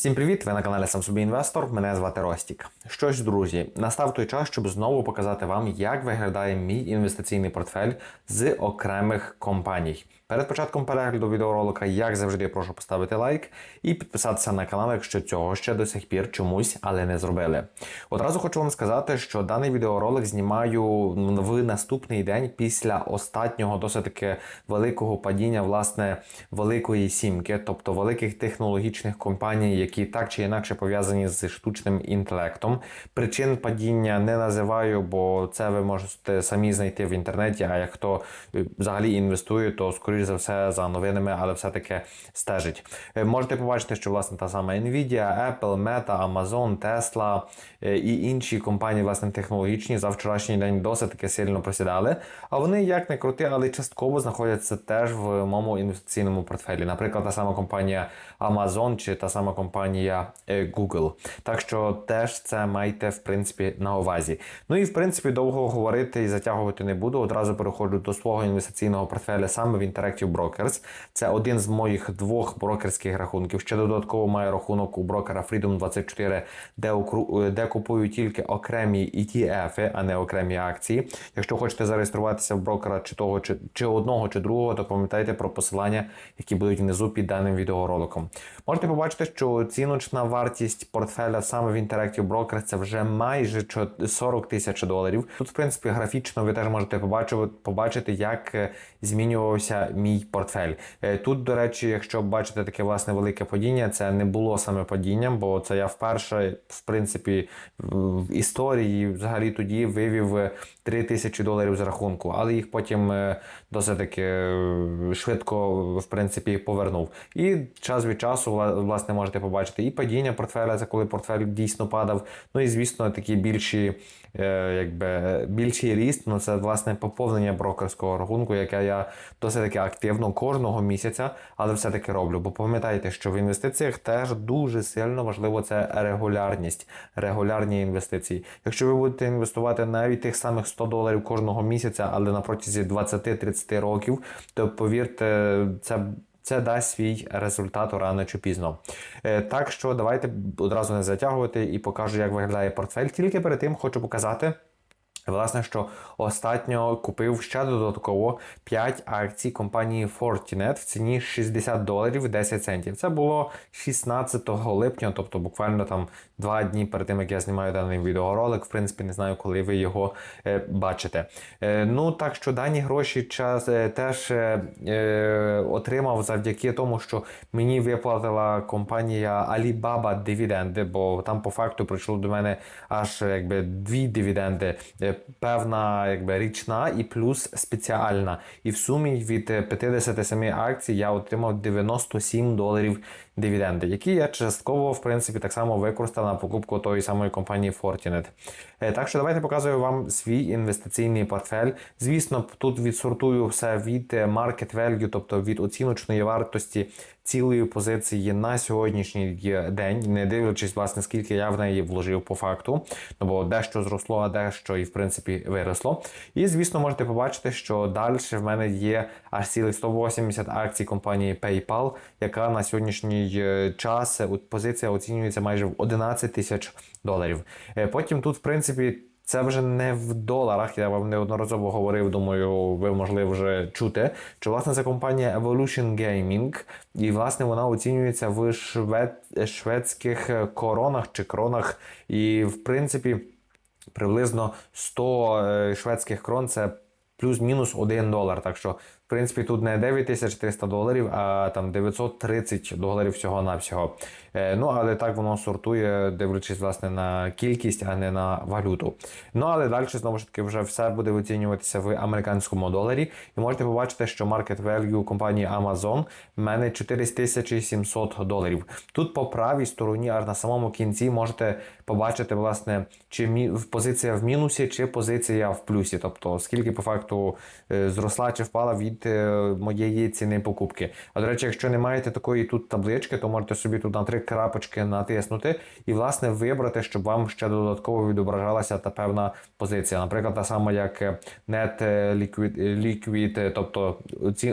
Всім привіт! Ви на каналі Сам Собі Інвестор. Мене звати Ростік. Що ж, друзі, настав той час, щоб знову показати вам, як виглядає мій інвестиційний портфель з окремих компаній. Перед початком перегляду відеоролика, як завжди, прошу поставити лайк і підписатися на канал, якщо цього ще до сих пір чомусь, але не зробили. Одразу хочу вам сказати, що даний відеоролик знімаю в наступний день після останнього досить таки великого падіння власне великої сімки, тобто великих технологічних компаній, які так чи інакше пов'язані з штучним інтелектом. Причин падіння не називаю, бо це ви можете самі знайти в інтернеті. А як хто е, взагалі інвестує, то скоріш за все за новинами, але все-таки стежить. Е, Можете побачити, що власне та сама Nvidia, Apple, Meta, Amazon, Tesla е, і інші компанії, власне, технологічні за вчорашній день досить таки сильно просідали. А вони як не крути, але частково знаходяться теж в моєму інвестиційному портфелі. Наприклад, та сама компанія Amazon чи та сама компанія е, Google. Так що теж це майте в принципі на увазі. Ну і в принципі довго говорити і затягувати не буду. Одразу переходжу до свого інвестиційного портфеля саме в Interactive Brokers. Це один з моїх двох брокерських рахунків. Ще додатково маю рахунок у брокера Freedom 24, де укру- де купую тільки окремі ETF, а не окремі акції. Якщо хочете зареєструватися в брокера чи того, чи, чи одного, чи другого, то пам'ятайте про посилання, які будуть внизу під даним відеороликом. Можете побачити, що оціночна вартість портфеля саме в Interactive Brokers це вже майже чо- 40 тисяч доларів. Тут, в принципі, графічно ви теж можете побачити, як е, змінювався мій портфель. Е, Тут, до речі, якщо бачите таке власне велике падіння, це не було саме падінням, бо це я вперше, в принципі, в в історії взагалі тоді вивів е, 3 тисячі доларів з рахунку, але їх потім е, досить таки е, швидко в принципі повернув. І час від часу власне можете побачити і падіння портфеля, це коли портфель дійсно падав. Ну і звісно, такі більші, е, якби більший ріст. Ну це власне поповнення брокерського рахунку, яке я досить таки активно кожного місяця, але все-таки роблю. Бо пам'ятайте, що в інвестиціях теж дуже сильно важливо це регулярність, регулярні інвестиції. Якщо ви будете інвестувати навіть тих самих 100 доларів кожного місяця, але на протязі 20-30 років, то повірте, це. Це дасть свій результат рано чи пізно. Е, так що давайте одразу не затягувати і покажу, як виглядає портфель. Тільки перед тим хочу показати. Власне, що останньо купив ще додатково 5 акцій компанії Fortinet в ціні 60 доларів 10 центів. Це було 16 липня, тобто буквально там 2 дні перед тим, як я знімаю даний відеоролик. В принципі, не знаю, коли ви його е, бачите. Е, ну так що дані гроші час е, теж е, е, отримав завдяки тому, що мені виплатила компанія Alibaba дивіденди, бо там по факту прийшло до мене аж якби дві дивіденди. Е, Певна якби річна і плюс спеціальна. І в сумі від е, 57 акцій я отримав 97 доларів дивіденди, які я частково в принципі так само використав на покупку тої самої компанії Fortinet. Е, Так що давайте показую вам свій інвестиційний портфель. Звісно, тут відсортую все від е, market value, тобто від оціночної вартості цілої позиції на сьогоднішній день, не дивлячись, власне, скільки я в неї вложив по факту. Ну бо дещо зросло, а дещо і в принципі виросло. І звісно, можете побачити, що далі в мене є аж цілих 180 акцій компанії PayPal, яка на сьогоднішній е, час е, позиція оцінюється майже в 11 тисяч доларів. Е, Потім тут, в принципі. Це вже не в доларах, я вам неодноразово говорив, думаю, ви могли вже чути. Що власне це компанія Evolution Gaming, і власне вона оцінюється в швед... шведських коронах чи кронах. І в принципі приблизно 100 е, шведських крон це плюс-мінус 1 долар. Так що, в принципі, тут не 9300 доларів, а там 930 доларів всього-навсього. Е, ну, але так воно сортує, дивлячись власне на кількість, а не на валюту. Ну, але далі, знову ж таки, вже все буде оцінюватися в американському доларі. І можете побачити, що market value компанії Amazon в мене 4700 доларів. Тут по правій стороні, аж на самому кінці, можете побачити, власне, чи позиція в мінусі, чи позиція в плюсі. Тобто, скільки по факту е, зросла чи впала від від е, моєї ціни покупки. А до речі, якщо не маєте такої тут таблички, то можете собі тут на три крапочки натиснути і, власне, вибрати, щоб вам ще додатково відображалася та певна позиція. Наприклад, та сама, як е, Net Liquid, Liquid тобто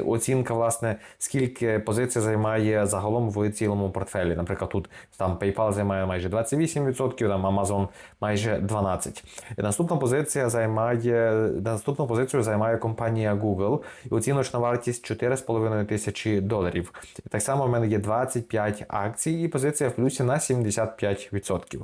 оцінка, власне, скільки позицій займає загалом в цілому портфелі. Наприклад, тут там PayPal займає майже 28%, там Amazon майже 12%. І наступна позиція займає наступну позицію займає компанія Google і оціночна вартість 4,5 тисячі доларів. І так само в мене є 25 акцій, позиція в плюсі на 75%.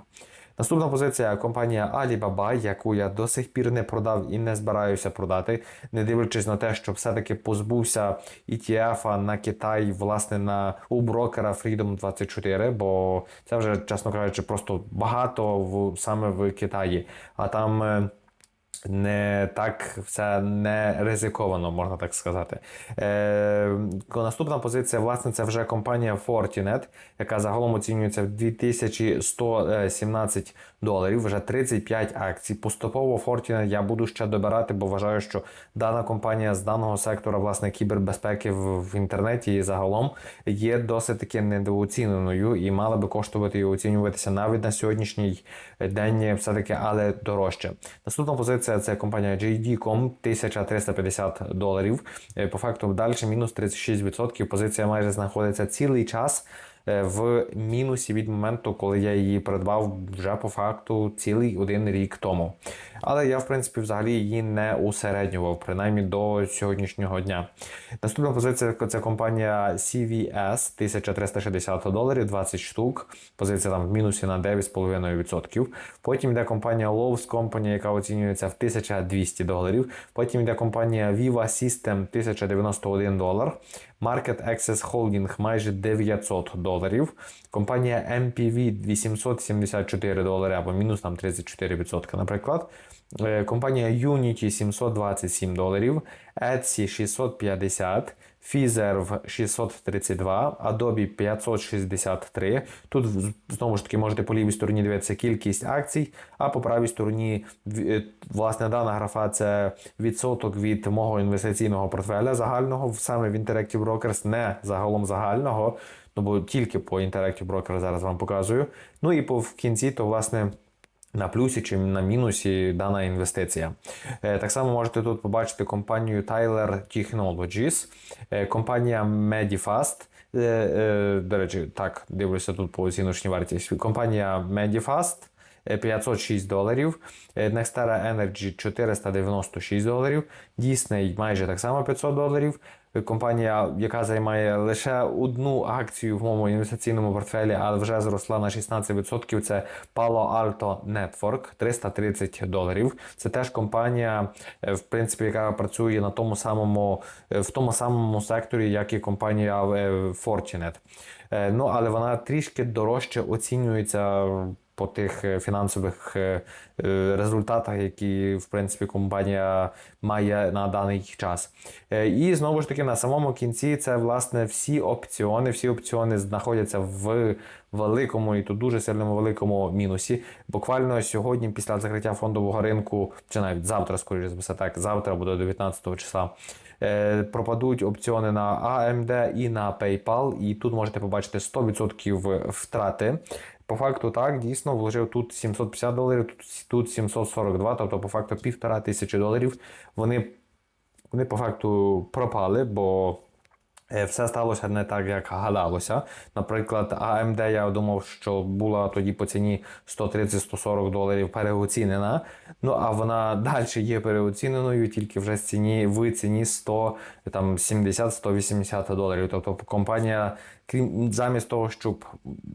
Наступна позиція компанія Alibaba, яку я до сих пір не продав і не збираюся продати, не дивлячись на те, що все-таки позбувся ETF на Китай, власне, на у брокера Freedom 24, бо це вже, чесно кажучи, просто багато в саме в Китаї. А там. Не так все не ризиковано, можна так сказати. Е, наступна позиція, власне, це вже компанія Fortinet, яка загалом оцінюється в 2117 доларів, вже 35 акцій. Поступово Fortinet я буду ще добирати, бо вважаю, що дана компанія з даного сектора власне кібербезпеки в, інтернеті і загалом є досить таки недооціненою і мала би коштувати і оцінюватися навіть на сьогоднішній день, все-таки, але дорожче. Наступна позиція це компанія JD.com 1350 доларів. Е, По факту далі мінус 36%. Позиція майже знаходиться цілий час в мінусі від моменту, коли я її придбав вже по факту цілий один рік тому. Але я, в принципі, взагалі її не усереднював, принаймні до сьогоднішнього дня. Наступна позиція це компанія CVS 1360 доларів, 20 штук. Позиція там в мінусі на 9,5%. Потім йде компанія Lowe's Company, яка оцінюється в 1200 доларів. Потім йде компанія Viva System 1091 долар. Market Access Holding майже 900 доларів. Компанія MPV 874 долари або мінус там 34%, наприклад. Е, Компанія Unity 727 доларів, Etsy 650, Fiserv 632, Adobe 563. Тут знову ж таки можете по лівій стороні дивитися кількість акцій, а по правій стороні е, власне дана графа це відсоток від мого інвестиційного портфеля загального саме в Interactive Brokers, не загалом загального, ну бо тільки по Interactive Brokers зараз вам показую. Ну і по в кінці, то власне. На плюсі чи на мінусі дана інвестиція. Е, Так само можете тут побачити компанію Tyler Technologies, е, компанія Medifast. е, До речі, так, дивлюся тут по оціночній вартість. Компанія Medifast 506 доларів, е, Nextera Energy 496 доларів, Disney майже так само 500 доларів. Е, Компанія, яка займає лише одну акцію в моєму інвестиційному портфелі, але вже зросла на 16%, це Palo Alto Network 330 доларів. Це теж компанія, е, в принципі, яка працює на тому самому, е, в тому самому секторі, як і компанія е, Fortinet. Е, Ну, але вона трішки дорожче оцінюється по тих е, фінансових е, е, результатах, які в принципі компанія має на даний час. І знову ж таки на самому кінці це власне всі опціони. Всі опціони знаходяться в великому і тут дуже сильному великому мінусі. Буквально сьогодні, після закриття фондового ринку, чи навіть завтра, скоріше за все, так, завтра буде 19 числа. Пропадуть опціони на AMD і на PayPal, і тут можете побачити 100% втрати. По факту так, дійсно вложив тут 750 доларів, тут, тут 742, тобто по факту півтора тисячі доларів. Вони, вони по факту пропали, бо е, все сталося не так, як гадалося. Наприклад, AMD я думав, що була тоді по ціні 130-140 доларів переоцінена. Ну а вона далі є переоціненою, тільки вже з ціні в ціні 100, там 70-180 доларів. Тобто компанія, крім замість того, щоб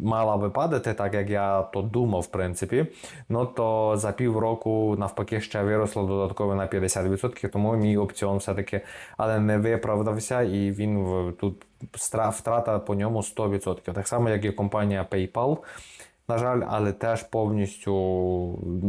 мала випадати, так як я то думав, в принципі, ну то за півроку навпаки ще виросло додатково на 50%, тому мій опціон все-таки але не виправдався, і він тут втрата по ньому 100%. Так само, як і компанія PayPal. На жаль, але теж повністю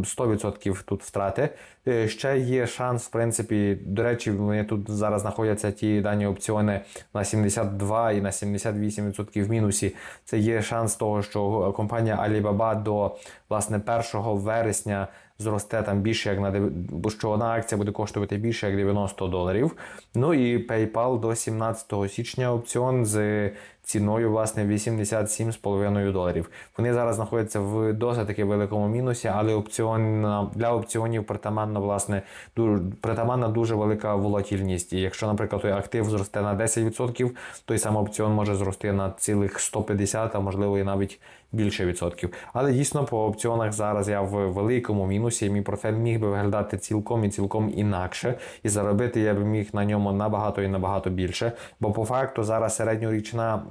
100% тут втрати. Е, Ще є шанс, в принципі, до речі, вони тут зараз знаходяться ті дані опціони на 72 і на 78% в мінусі. Це є шанс того, що компанія Alibaba до власне 1 вересня зросте там більше, як на що одна акція буде коштувати більше як 90 доларів. Ну і PayPal до 17 січня опціон з ціною власне 87,5 доларів. Вони зараз знаходяться в досить таки великому мінусі, але опціон для опціонів притаманна власне дуже притаманна дуже велика волатільність. І якщо, наприклад, той актив зросте на 10%, той самий опціон може зрости на цілих 150, а можливо і навіть більше відсотків. Але дійсно по опціонах зараз я в великому мінусі. і Мій портфель міг би виглядати цілком і цілком інакше, і заробити я б міг на ньому набагато і набагато більше. Бо по факту зараз середньорічна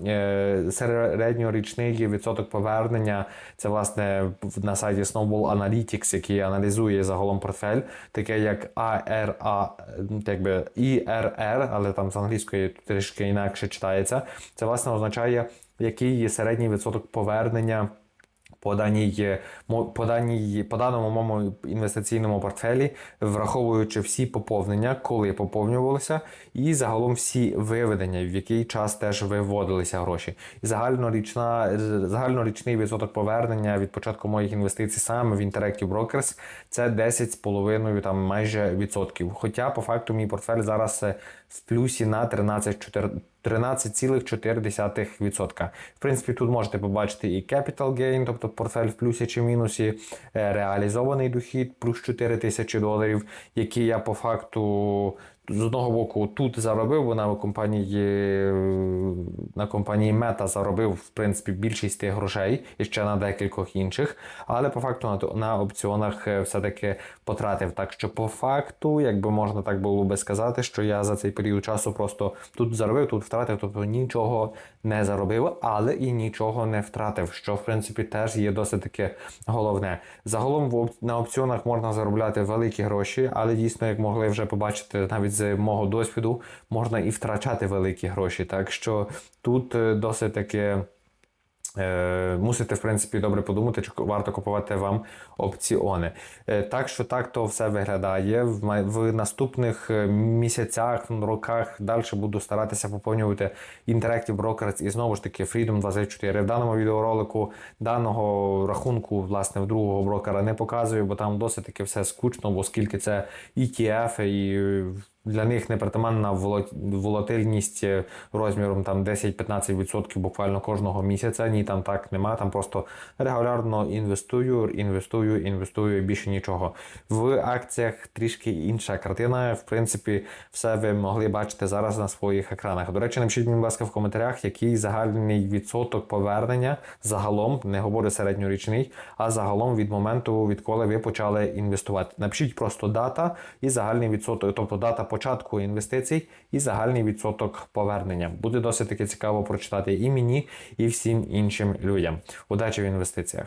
середньорічний відсоток повернення це власне на сайті Snowball Analytics, який аналізує загалом портфель, таке як ARA, якби IRR, але там з англійської трішки інакше читається. Це власне означає, який є середній відсоток повернення по даній, е, по даній, по даному моєму інвестиційному портфелі, враховуючи всі поповнення, коли поповнювалися, і загалом всі виведення, в який час теж виводилися гроші. І загальнорічна, загальнорічний відсоток повернення від початку моїх інвестицій саме в Interactive Brokers це 10,5 там майже відсотків. Хоча по факту мій портфель зараз е, в плюсі на 13,4 13,4%. В принципі, тут можете побачити і capital gain, тобто портфель в плюсі чи мінусі, е, реалізований дохід плюс 4 тисячі доларів, які я по факту з одного боку тут заробив, бо на компанії на компанії Meta заробив в принципі більшість тих грошей і ще на декількох інших, але по факту на, на опціонах е, все-таки потратив. Так що по факту, якби можна так було би сказати, що я за цей період часу просто тут заробив, тут втратив, тобто нічого не заробив, але і нічого не втратив, що в принципі теж є досить таки головне. Загалом в на опціонах можна заробляти великі гроші, але дійсно, як могли вже побачити навіть з мого досвіду, можна і втрачати великі гроші. Так що тут е, досить таки. Е, Мусите, в принципі, добре подумати, чи варто купувати вам опціони. Е, Так що так то все виглядає. В наступних місяцях, роках далі буду старатися поповнювати Interactive Brokers і знову ж таки Freedom 24. В даному відеоролику даного рахунку, власне, в другого брокера не показую, бо там досить таки все скучно, оскільки це ETF і для них непритаманна волатильність е, розміром там 10-15% буквально кожного місяця. Ні, там так нема. Там просто регулярно інвестую, інвестую, інвестую більше нічого. В акціях трішки інша картина. В принципі, все ви могли бачити зараз на своїх екранах. До речі, напишіть будь ласка, в коментарях, який загальний відсоток повернення загалом, не говорю середньорічний, а загалом від моменту, відколи ви почали інвестувати. Напишіть просто дата і загальний відсоток, тобто дата початку інвестицій і загальний відсоток повернення. Буде досить таки цікаво прочитати і мені, і всім іншим людям. Удачі в інвестиціях!